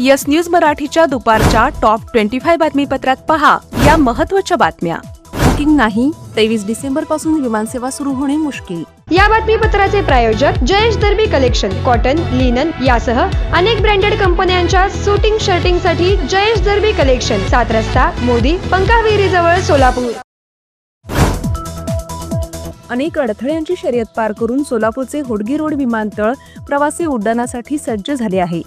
Yes news मराठीच्या दुपारच्या top twenty five बातमीपत्रात पहा या महत्त्वाच्या बातम्या. बुकिंग नाही तेवीस डिसेंबरपासून विमानसेवा सुरू होणे मुश्किल. या बातमीपत्राचे प्रायोजक Jayesh Darbi collection cotton linen यासह अनेक ब्रँडेड कंपन्यांच्या सुटिंग शर्टिंगसाठी जयेश दर्बी कलेक्शन सात रस्ता मोदी पंकाविहिरी जवळ सोलापूर. अनेक अडथळ्यांची शर्यत पार करून सोलापूरचे होडगी रोड विमानतळ प्रवासी उड्डाणासाठी सज्ज झाले आहे.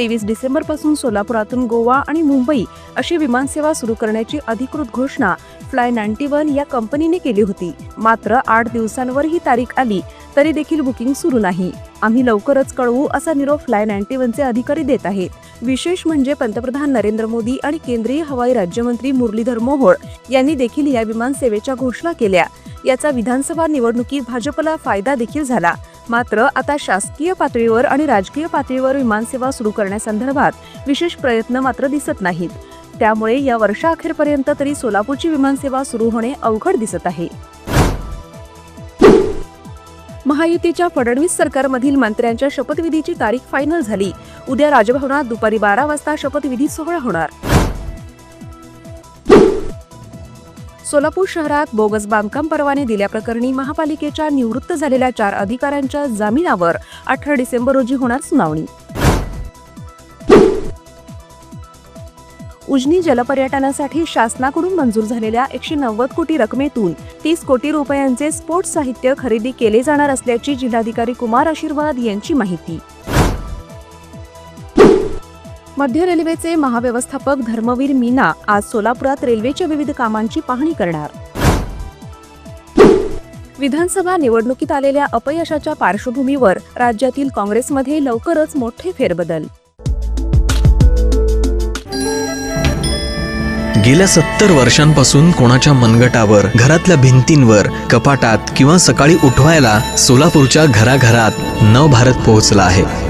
तेवीस डिसेंबरपासून सोलापुरातून गोवा आणि मुंबई अशी विमानसेवा सुरू करण्याची अधिकृत घोषणा फ्लाय नाईन्टी वन या कंपनीने केली होती. मात्र आठ दिवसांवर ही तारीख आली तरी देखील बुकिंग सुरू नाही. आम्ही लवकरच कळवू असा निरोप फ्लाय नाईन्टी वनचे अधिकारी देत आहेत. विशेष म्हणजे पंतप्रधान नरेंद्र मोदी आणि केंद्रीय हवाई राज्यमंत्री मुरलीधर मोहोळ यांनी देखील या विमान सेवेच्या घोषणा केल्या. याचा विधानसभा निवडणुकीत भाजपला फायदा देखील झाला. मात्र आता शासकीय पातळीवर आणि राजकीय पातळीवर विमानसेवा सुरू करण्यासंदर्भात विशेष प्रयत्न मात्र दिसत नाहीत. त्यामुळे या वर्षाअखेरपर्यंत तरी सोलापूरची विमानसेवा सुरू होणे अवघड दिसत आहे. महायुतीच्या फडणवीस सरकारमधील मंत्र्यांच्या शपथविधीची तारीख फायनल झाली. उद्या राजभवनात दुपारी बारा वाजता शपथविधी सोहळा होणार. सोलापूर शहरात बोगस बांधकाम परवाने दिल्याप्रकरणी महापालिकेच्या निवृत्त झालेल्या चार अधिकाऱ्यांच्या जामिनावर अठरा डिसेंबर रोजी होणार सुनावणी. उजनी जलपर्यटनासाठी शासनाकडून मंजूर झालेल्या एकशे नव्वद कोटी रकमेतून तीस कोटी रुपयांचे स्पोर्ट्स साहित्य खरेदी केले जाणार असल्याची जिल्हाधिकारी कुमार आशीर्वाद यांची माहिती. मध्य रेल्वेचे महाव्यवस्थापक धर्मवीर मीना आज सोलापुरात रेल्वेच्या विविध कामांची पाहणी करणार. विधानसभा निवडणुकीत आलेल्या अपयशाच्या पार्श्वभूमीवर राज्यातील काँग्रेसमध्ये लवकरच मोठे फेरबदल. गेल्या सत्तर वर्षांपासून कोणाच्या मनगटावर घरातल्या भिंतींवर कपाटात किंवा सकाळी उठवायला सोलापूरच्या घराघरात नवभारत पोहोचला आहे.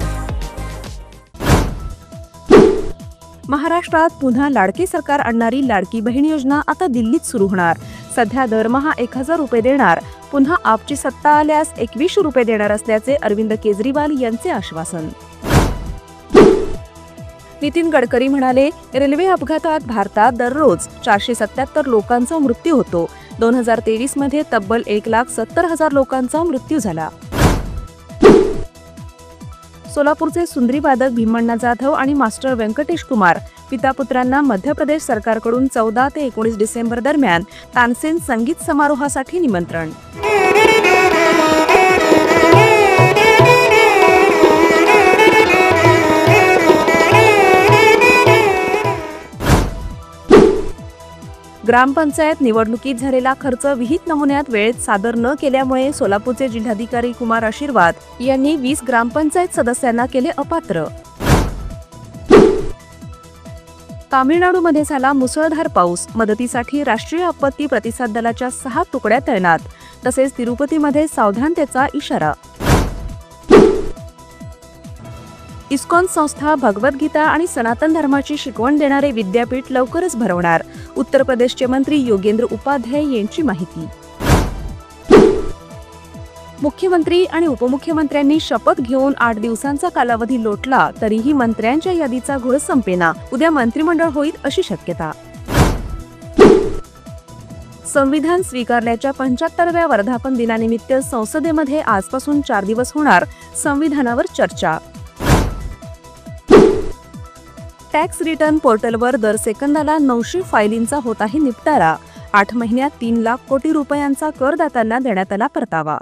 महाराष्ट्रात पुन्हा लाडके सरकार आणणारी लाडकी बहीण योजना आता दिल्लीत सुरू होणार. सध्या दरमहा एक हजार रुपये देणार. पुन्हा आपची सत्ता आल्यास एकवीसशे रुपये देणार असल्याचे अरविंद केजरीवाल यांचे आश्वासन. नितीन गडकरी म्हणाले रेल्वे अपघातात भारतात दररोज चारशे सत्याहत्तर लोकांचा मृत्यू होतो. दोन हजार तेवीसमध्ये तब्बल एक लाख सत्तर हजार लोकांचा मृत्यू झाला. सोलापूरचे सुंदरी वादक भीमण्णा जाधव आणि मास्टर व्यंकटेश कुमार पिता पुत्रांना मध्य प्रदेश सरकारकडून चौदा ते एकोणीस डिसेंबर दरम्यान तानसेन संगीत समारोहासाठी निमंत्रण. ग्रामपंचायत निवडणुकीत झालेला खर्च विहित नमुन्यात वेळेत सादर न केल्यामुळे सोलापूरचे जिल्हाधिकारी कुमार आशीर्वाद यांनी वीस ग्रामपंचायत सदस्यांना केले अपात्र. तामिळनाडूमध्ये झाला मुसळधार पाऊस. मदतीसाठी राष्ट्रीय आपत्ती प्रतिसाद दलाच्या सहा तुकड्या तैनात. तसेच तिरुपतीमध्ये सावधानतेचा इशारा. इस्कॉन संस्था भगवद्गीता आणि सनातन धर्माची शिकवण देणारे विद्यापीठ लवकरच भरवणार. उत्तर प्रदेशचे मंत्री योगेंद्र उपाध्याय यांची माहिती. मुख्यमंत्री आणि उपमुख्यमंत्र्यांनी शपथ घेऊन आठ दिवसांचा कालावधी लोटला तरीही मंत्र्यांच्या यादीचा घोळ संपेना. उद्या मंत्रिमंडळ होईल अशी शक्यता. संविधान स्वीकारल्याच्या पंच्याहत्तरव्या वर्धापन दिनानिमित्त संसदेमध्ये आजपासून चार दिवस होणार संविधानावर चर्चा. टॅक्स रिटर्न पोर्टलवर दर सेकंदाला नऊशे फायलींचा होत आहे निपटारा. आठ महिन्यात तीन लाख कोटी रुपयांचा करदात्यांना देण्यात आला परतावा.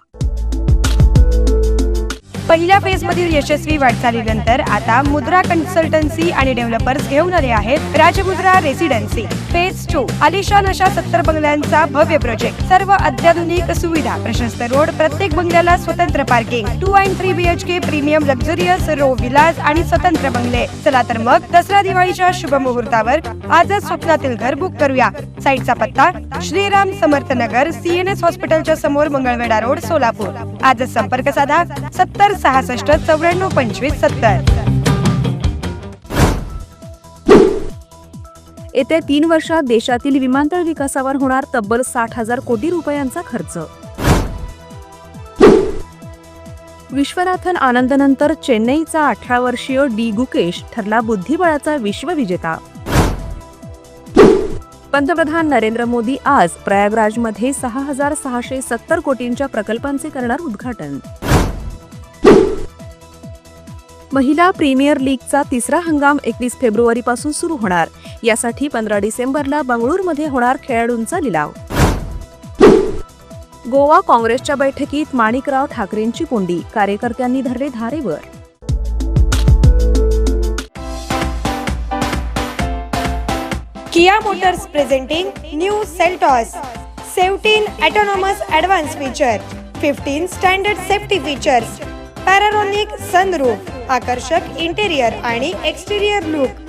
पहिल्या फेज मधील यशस्वी वाटचालीनंतर आता मुद्रा कन्सल्टन्सी आणि डेव्हलपर्स घेऊन आले आहेत राजमुद्रा रेसिडेन्सी. फेज टू आलिशान अशा सत्तर बंगल्यांचा भव्य प्रोजेक्ट सर्व अत्याधुनिक सुविधा. प्रशस्त रोड प्रत्येक बंगल्याला स्वतंत्र parking two and three BHK premium luxurious row villas आणि स्वतंत्र बंगले. चला तर मग दसरा दिवाळीच्या शुभ मुहूर्तावर आजच स्वप्नातील घर बुक करूया. साईटचा पत्ता श्रीराम समर्थ नगर सीएनएस हॉस्पिटलच्या समोर मंगळवेढा रोड सोलापूर. आजच संपर्क साधा सत्तर सहासष्ट चौऱ्याण्णव पंचवीस सत्तर. येत्या तीन वर्षात देशातील विमानतळ विकासावर होणार तब्बल साठ हजार कोटी रुपयांचा खर्च. विश्वनाथन आनंदनंतर चेन्नईचा अठरा वर्षीय डी गुकेश ठरला बुद्धिबळाचा विश्वविजेता. पंतप्रधान नरेंद्र मोदी आज प्रयागराजमध्ये सहा हजार सहाशे सत्तर कोटींच्या प्रकल्पांचे करणार उद्घाटन. महिला प्रीमियर लीगचा तिसरा हंगाम एकवीस फेब्रुवारीपासून सुरू होणार. यासाठी पंधरा डिसेंबरला बंगळुरूमध्ये होणार खेळाडूंचा लिलाव. गोवा काँग्रेसच्या बैठकीत माणिकराव ठाकरेंची कोंडी कार्यकर्त्यांनी धरले धारेवर. Kia Motors presenting new Seltos seventeen autonomous advance feature fifteen standard safety features panoramic sunroof आकर्षक इंटेरियर आणि एक्सटेरियर लुक.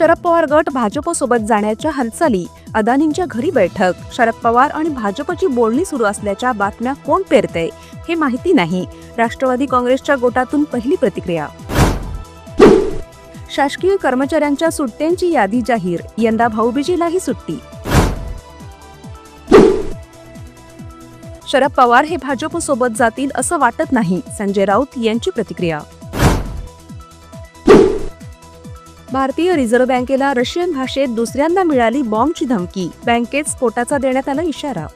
शरद पवार गट भाजपसोबत जाण्याच्या हालचाली अदानींच्या घरी बैठक शरद पवार आणि भाजपची बोलणी सुरू असल्याच्या बातम्या कोण पेरते हे माहिती नाही. राष्ट्रवादी काँग्रेसच्या गोटातून पहिली प्रतिक्रिया. शासकीय कर्मचाऱ्यांच्या सुट्ट्यांची यादी जाहीर यंदा भाऊबीजीलाही सुट्टी. शरद पवार हे भाजपसोबत जातील असं वाटत नाही संजय राऊत यांची प्रतिक्रिया. भारतीय रिझर्व्ह बँकेला रशियन भाषेत दुसऱ्यांदा मिळाली बॉम्बची धमकी. बँकेत स्फोटाचा देण्यात आला इशारा.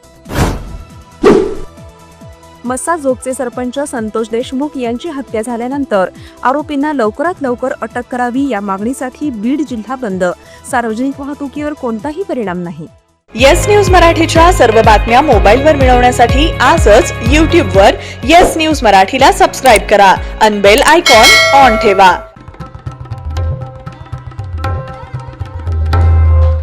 मस्सा जोगचे सरपंच संतोष देशमुख यांची हत्या झाल्यानंतर आरोपींना लवकरात लवकर अटक करावी या मागणीसाठी बीड जिल्हा बंद. सार्वजनिक वाहतुकीवर कोणताही परिणाम नाही. येस न्यूज मराठीच्या सर्व बातम्या मोबाईलवर मिळवण्यासाठी आजच यूट्यूबवर येस न्यूज मराठीला सबस्क्राईब करा. अनबेल आयकॉन ऑन ठेवा.